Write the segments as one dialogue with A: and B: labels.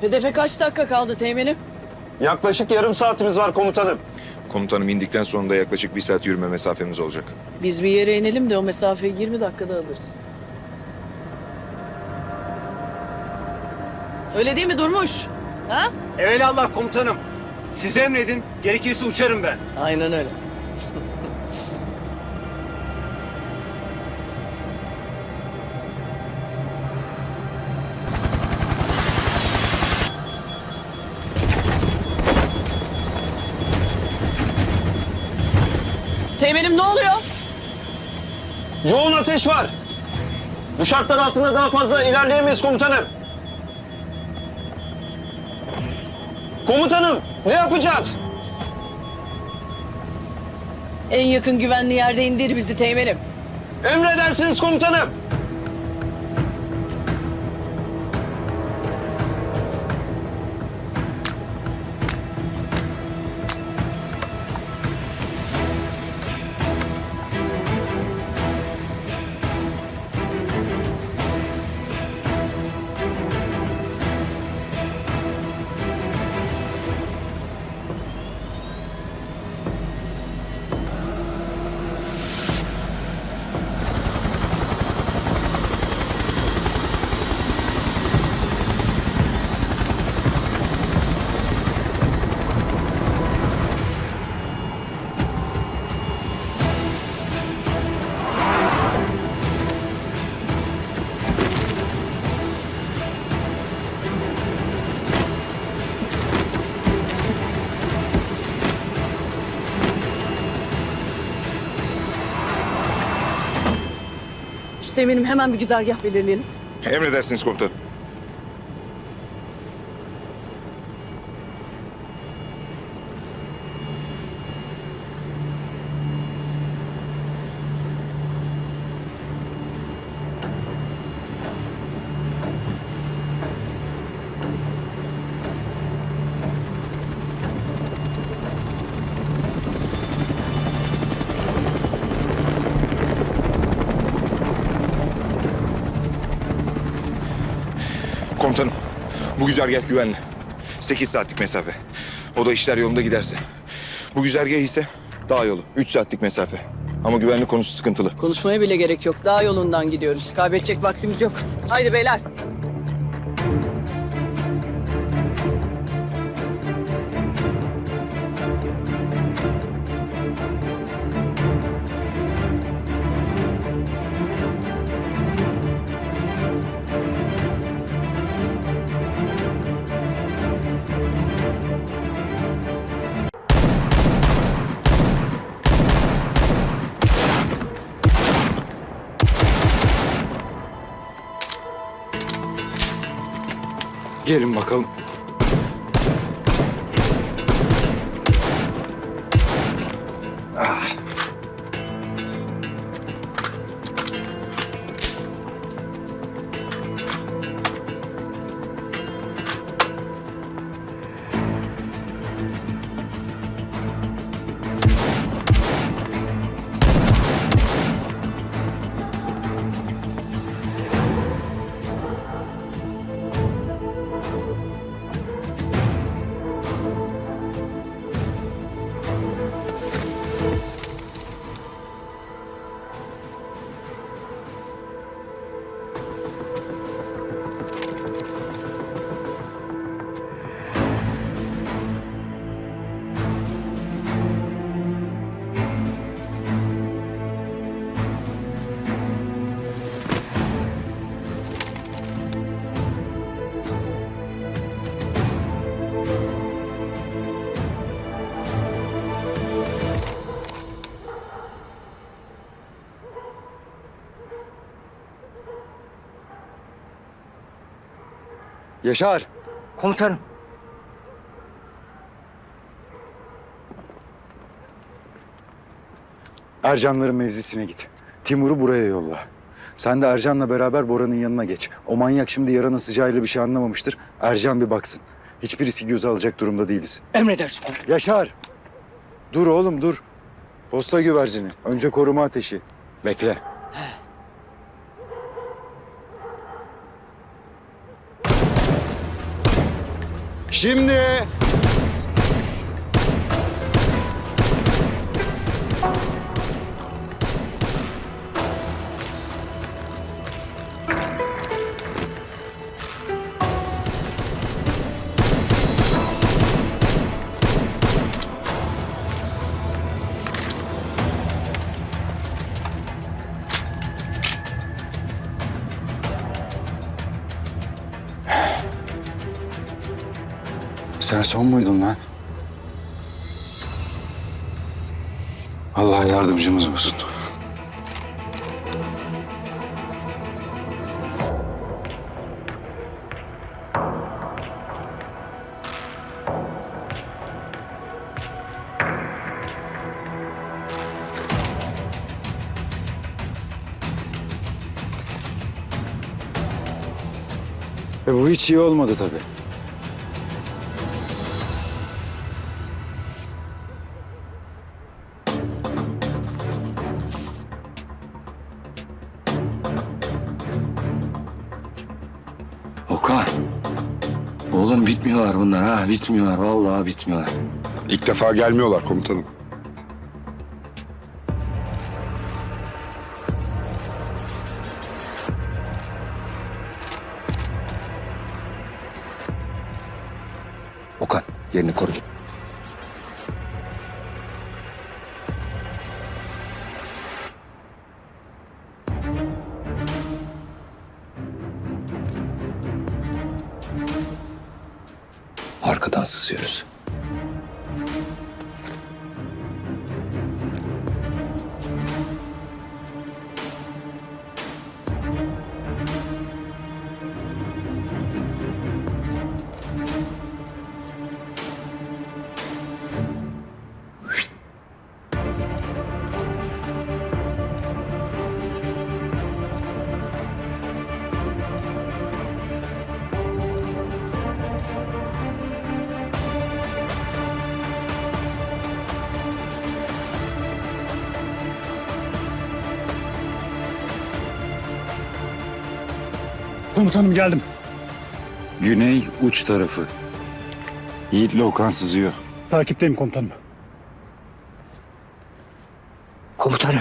A: Hedefe kaç dakika kaldı teğmenim?
B: Yaklaşık yarım saatimiz var komutanım.
C: Komutanım indikten sonra da yaklaşık bir saat yürüme mesafemiz olacak.
A: Biz bir yere inelim de o mesafeyi 20 dakikada alırız. Öyle değil mi Durmuş? Ha?
B: Evelallah komutanım. Siz emredin, gerekirse uçarım ben.
A: Aynen öyle. Teğmenim ne oluyor?
B: Yoğun ateş var. Bu şartlar altında daha fazla ilerleyemeyiz komutanım. Komutanım, ne yapacağız?
A: En yakın güvenli yerde indir bizi teğmenim.
B: Emredersiniz komutanım.
A: Teğmenim hemen bir güzergah belirleyelim.
C: Emredersiniz komutanım. Bu güzergah güvenli. 8 saatlik mesafe. O da işler yolunda giderse. Bu güzergah ise dağ yolu. 3 saatlik mesafe. Ama güvenlik konusu sıkıntılı.
A: Konuşmaya bile gerek yok. Dağ yolundan gidiyoruz. Kaybedecek vaktimiz yok. Haydi beyler.
C: Gelin bakalım.
D: Yaşar.
B: Komutanım.
D: Ercanların mevzisine git. Timur'u buraya yolla. Sen de Ercan'la beraber Bora'nın yanına geç. O manyak şimdi yarana sıcağıyla bir şey anlamamıştır. Ercan bir baksın. Hiçbir riski göze alacak durumda değiliz.
A: Emredersin.
D: Yaşar. Dur oğlum dur. Posta güvercini. Önce koruma ateşi. Bekle. Şimdi. Sen son muydun lan? Allah yardımcımız olsun. E bu hiç iyi olmadı tabii.
E: Bunlar ha. Bitmiyorlar. Vallahi bitmiyorlar.
F: İlk defa gelmiyorlar komutanım.
C: Okan yerini koru. Arkadan
D: Komutanım geldim. Güney uç tarafı. Yiğit'le Okan sızıyor.
G: Takipteyim komutanım.
H: Komutanım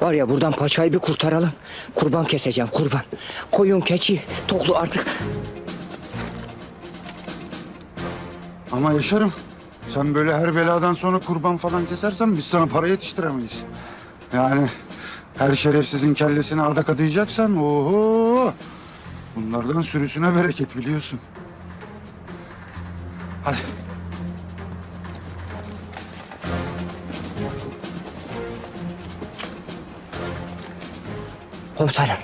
H: var ya buradan paçayı bir kurtaralım. Kurban keseceğim kurban. Koyun keçi toklu artık.
D: Ama Yaşar'ım sen böyle her beladan sonra kurban falan kesersen biz sana para yetiştiremeyiz. Yani her şerefsizin kellesine adak adayacaksan oho. Bunlardan sürüsüne bereket biliyorsun. Hadi.
H: Komutanım.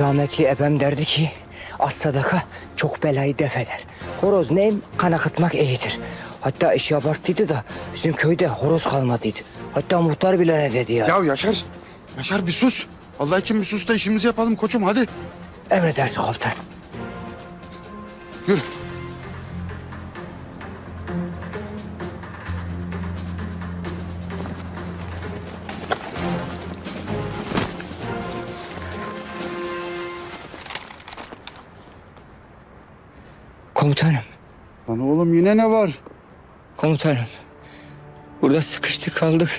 H: Rahmetli ebem derdi ki az sadaka çok belayı def eder. Horoz neyim kan akıtmak iyidir. Hatta işi abarttıydı da bizim köyde horoz kalmadıydı. Hatta muhtar bile ne dedi ya.
D: Ya Yaşar, Yaşar bir sus. Allah için bir sus da işimizi yapalım koçum hadi.
H: Emredersin komutanım.
D: Yürü.
H: Komutanım.
D: Lan oğlum yine ne var?
H: Komutanım. Burada sıkıştık kaldık.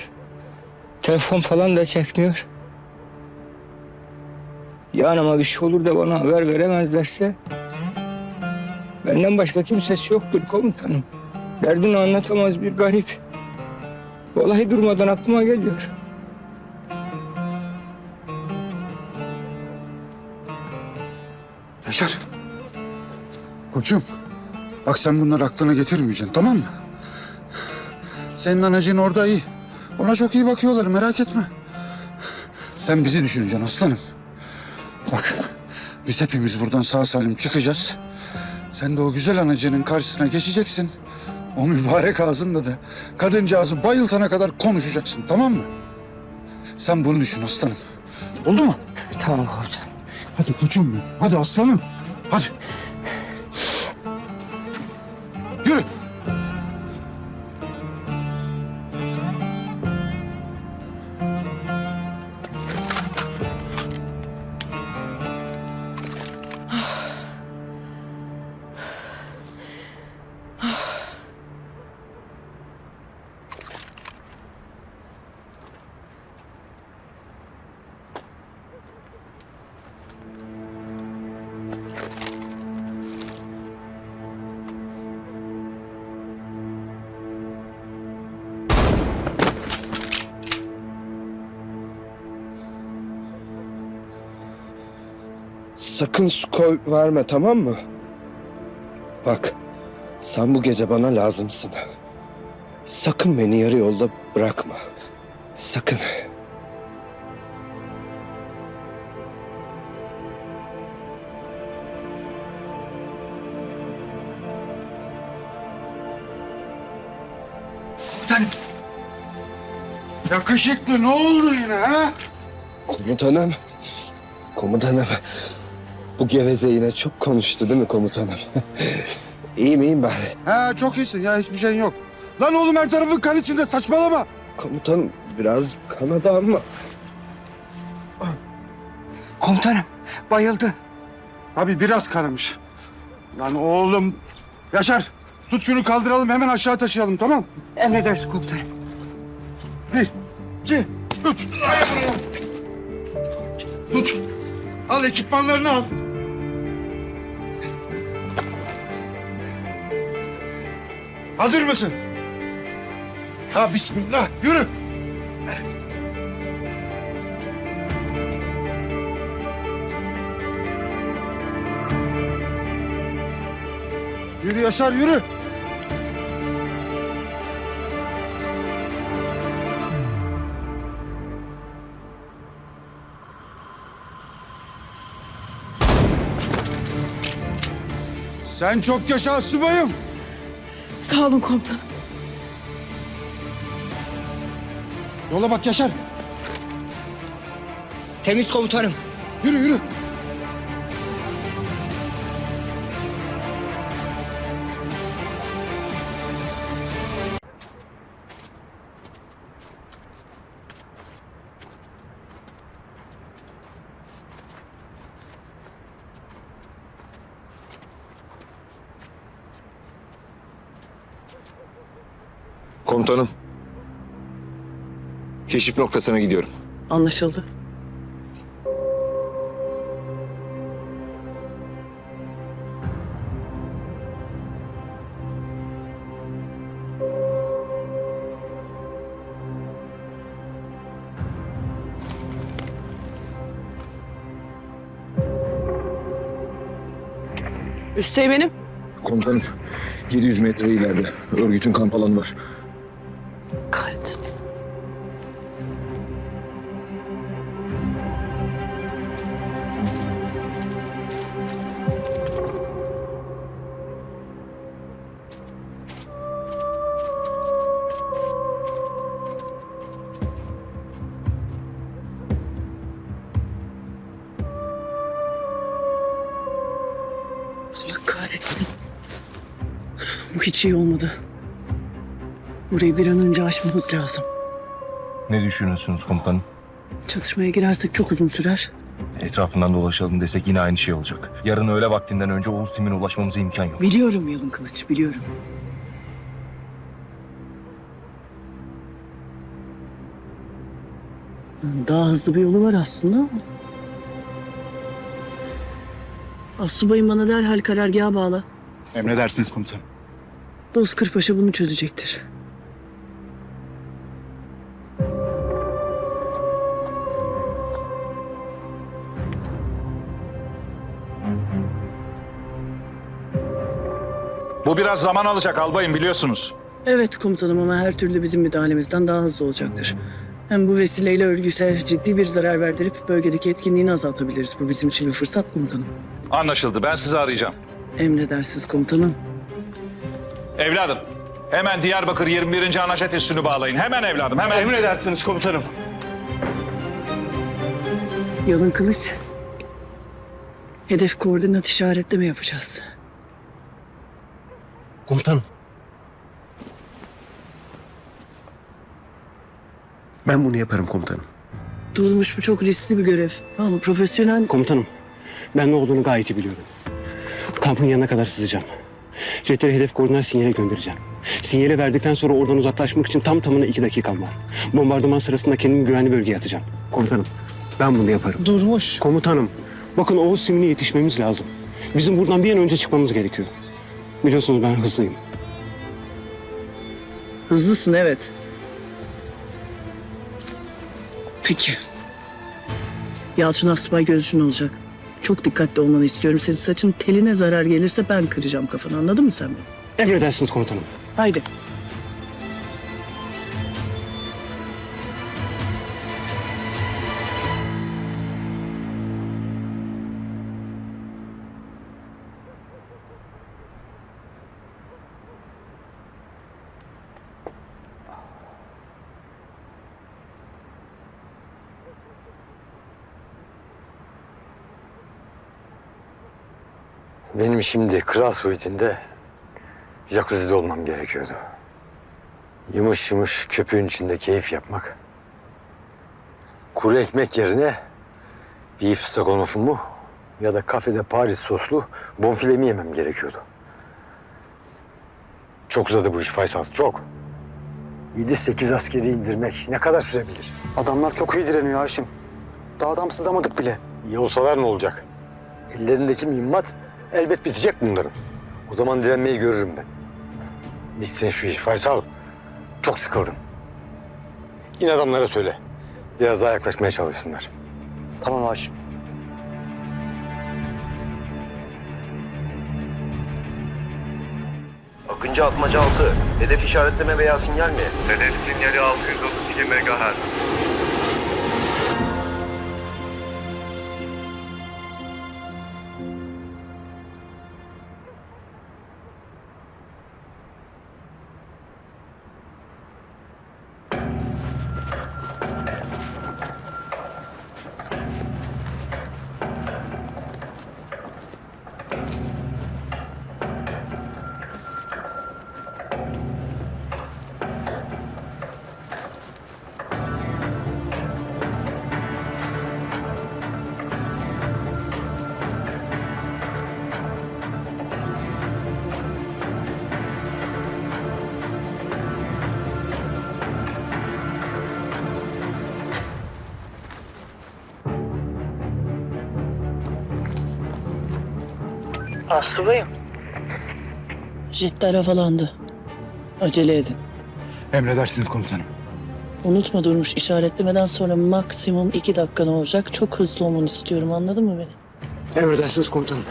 H: Telefon falan da çekmiyor. Yani ama bir şey olur da bana haber veremezlerse... ...benden başka kimsesi yoktur komutanım. Derdini anlatamaz bir garip. Vallahi durmadan aklıma geliyor.
D: Yaşar. Koçum. Bak sen bunları aklına getirmeyeceksin tamam mı? Senin anacığın orada iyi. Ona çok iyi bakıyorlar merak etme. Sen bizi düşüneceksin aslanım. Bak biz hepimiz buradan sağ salim çıkacağız. Sen de o güzel anacığının karşısına geçeceksin. O mübarek ağzında da kadıncağızı bayıltana kadar konuşacaksın tamam mı? Sen bunu düşün aslanım. Oldu mu?
H: Tamam komutanım.
D: Hadi koçum benim. Hadi aslanım. Hadi.
G: Sakın su koy verme tamam mı? Bak sen bu gece bana lazımsın. Sakın beni yarı yolda bırakma. Sakın.
D: Yakışıklı ne oldu yine ha?
G: Komutanım. Komutanım. Bu geveze yine çok konuştu değil mi komutanım? iyiyim iyiyim ben.
D: Ha çok iyisin ya hiçbir şeyin yok. Lan oğlum her tarafın kan içinde saçmalama.
G: Komutanım biraz kanadı ama
H: Komutanım bayıldı.
D: Abi biraz kanamış. Lan oğlum. Yaşar tut şunu kaldıralım hemen aşağı taşıyalım tamam
H: Emredersin komutanım.
D: Bir, iki, üç. Tut. Al ekipmanlarını al. Hazır mısın? Ha bismillah yürü. Yürü Yaşar yürü. Sen çok yaşa subayım.
I: Sağ olun komutanım.
D: Yola bak Yaşar.
H: Temiz komutanım.
D: Yürü yürü.
C: Keşif noktasına gidiyorum.
I: Anlaşıldı. Üsteğmenim.
C: Komutanım 700 metre ileride örgütün kamp alanı var.
I: Burayı bir an önce aşmamız lazım.
C: Ne düşünüyorsunuz komutanım?
I: Çatışmaya girersek çok uzun sürer.
C: Etrafından dolaşalım desek yine aynı şey olacak. Yarın öğle vaktinden önce Oğuz timine ulaşmamıza imkan yok.
I: Biliyorum Yalın Kılıç, biliyorum. Daha hızlı bir yolu var aslında ama. Asubayım bana derhal karargaha bağla.
D: Emredersiniz komutanım.
I: Bozkır Paşa bunu çözecektir.
J: Biraz zaman alacak albayım biliyorsunuz.
I: Evet komutanım ama her türlü bizim müdahalemizden daha hızlı olacaktır. Hem bu vesileyle örgüte ciddi bir zarar verdirip bölgedeki etkinliğini azaltabiliriz. Bu bizim için bir fırsat komutanım.
J: Anlaşıldı ben sizi arayacağım.
I: Emredersiniz komutanım.
J: Evladım hemen Diyarbakır 21. Anajet üssünü bağlayın. Hemen evladım hemen.
K: emredersiniz komutanım.
I: Yalın kılıç. Hedef koordinat işaretleme yapacağız.
G: Komutanım. Ben bunu yaparım komutanım.
I: Durmuş bu çok riskli bir görev. Ama profesyonel
L: Komutanım, ben ne olduğunu gayet iyi biliyorum. Kampın yanına kadar sızacağım. Jetleri hedef koordinat sinyale göndereceğim. Sinyali verdikten sonra oradan uzaklaşmak için tam tamına iki dakikam var. Bombardıman sırasında kendimi güvenli bölgeye atacağım. Komutanım, ben bunu yaparım.
I: durmuş.
L: Komutanım, bakın Oğuz Simine yetişmemiz lazım. Bizim buradan bir an önce çıkmamız gerekiyor. Biliyorsunuz ben hızlıyım.
I: Hızlısın evet. Peki. Yalçın Asbay gözcün olacak. Çok dikkatli olmanı istiyorum. Senin saçın teline zarar gelirse ben kıracağım kafanı anladın mı sen beni?
L: Emredersiniz komutanım.
I: Haydi.
E: Benim şimdi kral suitinde jacuzzi'de olmam gerekiyordu. Yımış yımış köpüğün içinde keyif yapmak. Kuru ekmek yerine beef stroganoff'umu ya da kafede Paris soslu bonfilemi yemem gerekiyordu. Çok uzadı bu iş Faysal, çok. 7-8 askeri indirmek ne kadar sürebilir?
L: Adamlar çok iyi direniyor Haşim. Daha adam sızamadık bile.
E: İyi olsalar ne olacak? Ellerindeki mühimmat elbet bitecek bunların. O zaman direnmeyi görürüm ben. Bitsin şu iş Faysal. Çok sıkıldım. İn adamlara söyle. Biraz daha yaklaşmaya çalışsınlar.
L: Tamam Haşim.
K: Akıncı Atmaca 6. Hedef işaretleme veya sinyal mi? Hedef sinyali 632 MHz.
I: Aslı Bey'im. Jetler havalandı. Acele edin.
D: Emredersiniz komutanım.
I: Unutma Durmuş işaretlemeden sonra maksimum iki dakikan olacak. Çok hızlı olmanı istiyorum anladın mı beni?
L: Emredersiniz komutanım.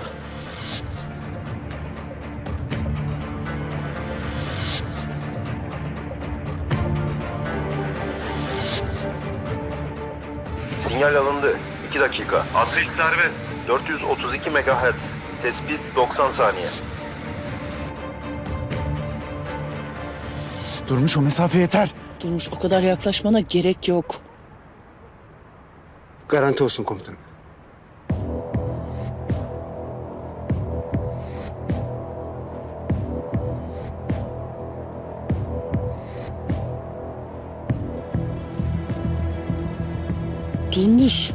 K: Sinyal alındı. 2 dakika. Atış serbest. 432 MHz. Tespit 90 saniye.
D: Durmuş o mesafe yeter.
I: Durmuş o kadar yaklaşmana gerek yok.
L: Garanti olsun komutanım.
I: Durmuş.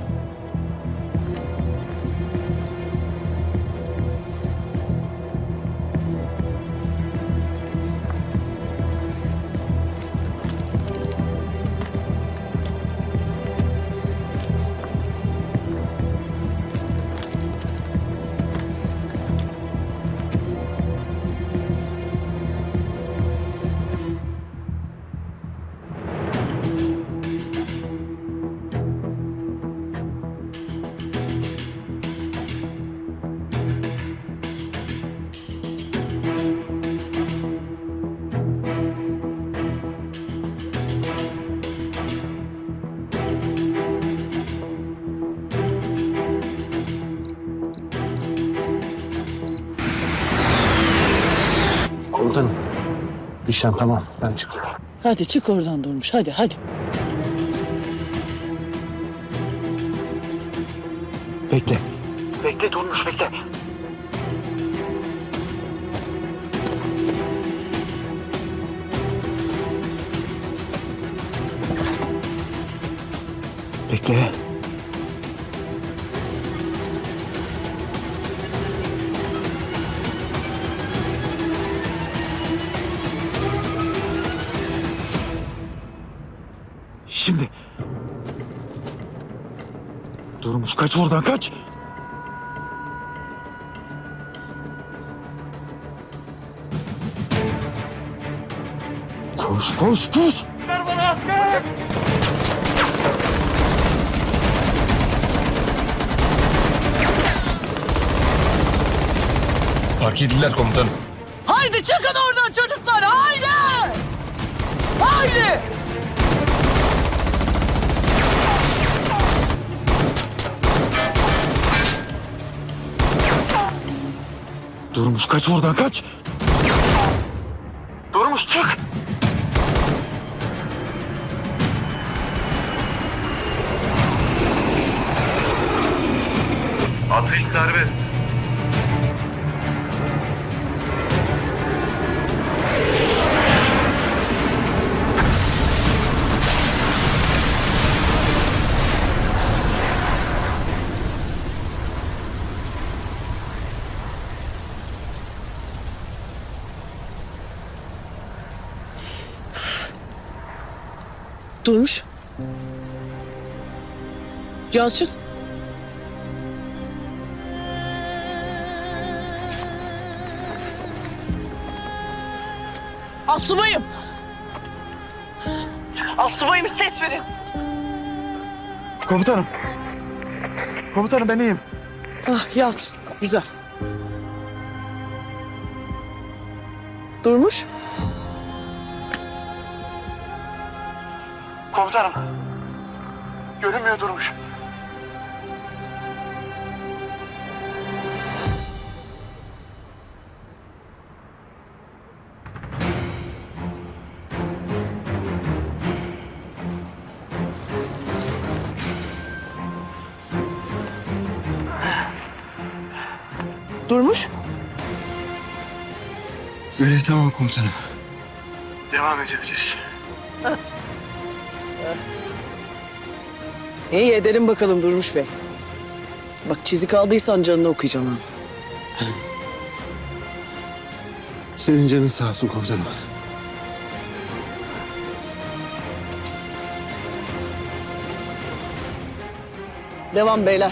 L: Komutanım. İşlem tamam. Ben çıkıyorum.
I: Hadi çık oradan Durmuş hadi hadi.
L: Bekle.
K: Bekle Durmuş bekle.
L: Bekle.
D: Şimdi. Durmuş kaç oradan kaç. Koş koş koş.
C: Fark ettiler komutanım.
A: Haydi çıkın oradan çocuklar haydi! Haydi!
D: Durmuş kaç oradan kaç. Durmuş çık.
K: Atış serbest.
A: Durmuş. Yalçın. Asubayım. Asubayım ses verin.
D: Komutanım. Komutanım ben iyiyim.
A: Ah Yalçın. Güzel. Durmuş.
D: Komutanım. Görünmüyor durmuş.
A: Durmuş.
L: Öyle tamam komutanım.
D: Devam edeceğiz.
A: İyi edelim bakalım Durmuş Bey. Bak çizik aldıysan canını okuyacağım ha.
L: Senin canın sağ olsun komutanım.
A: Devam beyler.